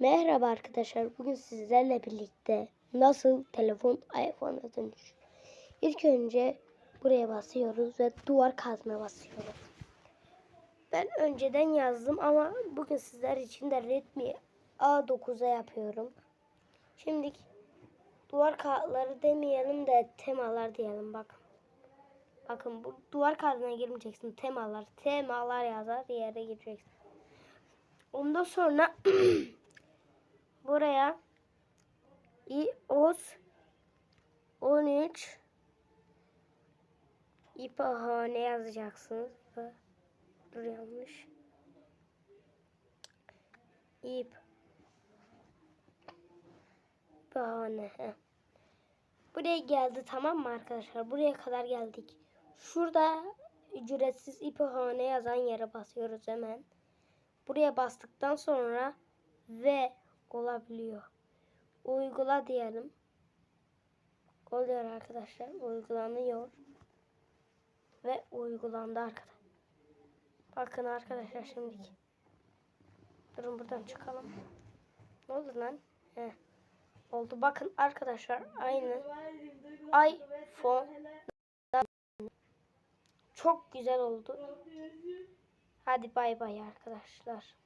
Merhaba arkadaşlar. Bugün sizlerle birlikte nasıl telefon iPhone'a dönüşür. İlk önce buraya basıyoruz ve duvar kazmaya basıyoruz. Ben önceden yazdım ama bugün sizler için de Redmi A9'a yapıyorum. Şimdi duvar kağıtları demeyelim de temalar diyelim bakın. Bakın bu duvar kağıdına girmeyeceksin. Temalar, temalar yazar yere gireceksin. Ondan sonra buraya iOS 13 İpahane yazacaksınız. Dur yanlış. İp İpahane. heh. Buraya geldi tamam mı arkadaşlar? Buraya kadar geldik. Şurada ücretsiz İpahane yazan yere basıyoruz hemen. Buraya bastıktan sonra ve olabiliyor. Uygula diyelim. Oluyor arkadaşlar. Uygulanıyor. Ve uygulandı arkadaşlar. Bakın arkadaşlar şimdiki. Durun buradan çıkalım. Ne oldu lan? Heh. Oldu. Bakın arkadaşlar aynı iPhone çok güzel oldu. Hadi bay bay arkadaşlar.